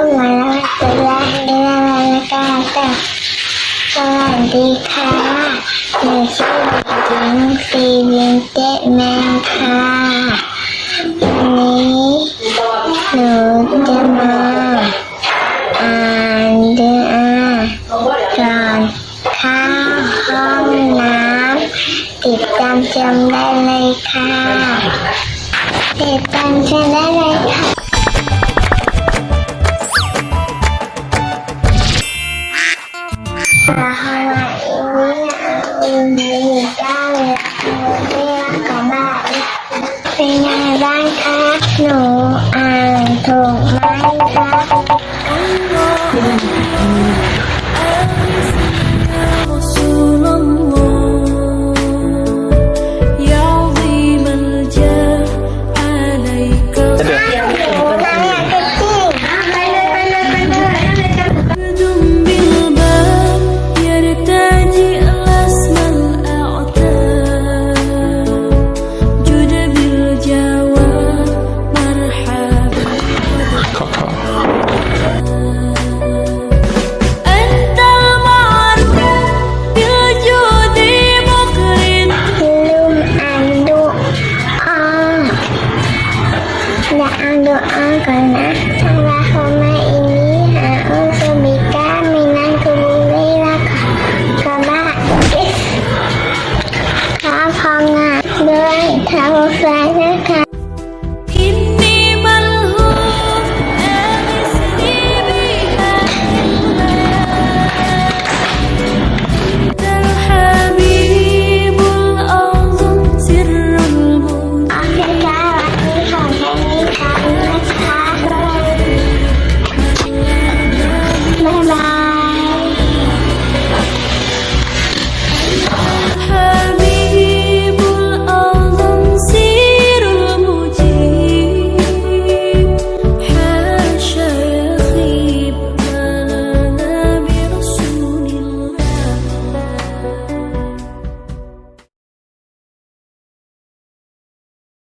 มมาแล้วจะรักเรื่องอะไรสวัสดีค่ะหนูชื่อเด็กหญิงซีวินเจแมนค่ะวันนี้หนูจะมาอ่านเรื่องก่อนข้าห้องน้ำติดตามจำได้เลยค่ะติดตามจำได้เลยค่ะ เลยเรียกกับ้านเป็นไงบ้างคะ หนูอ่านถูกไหมคะ Bye.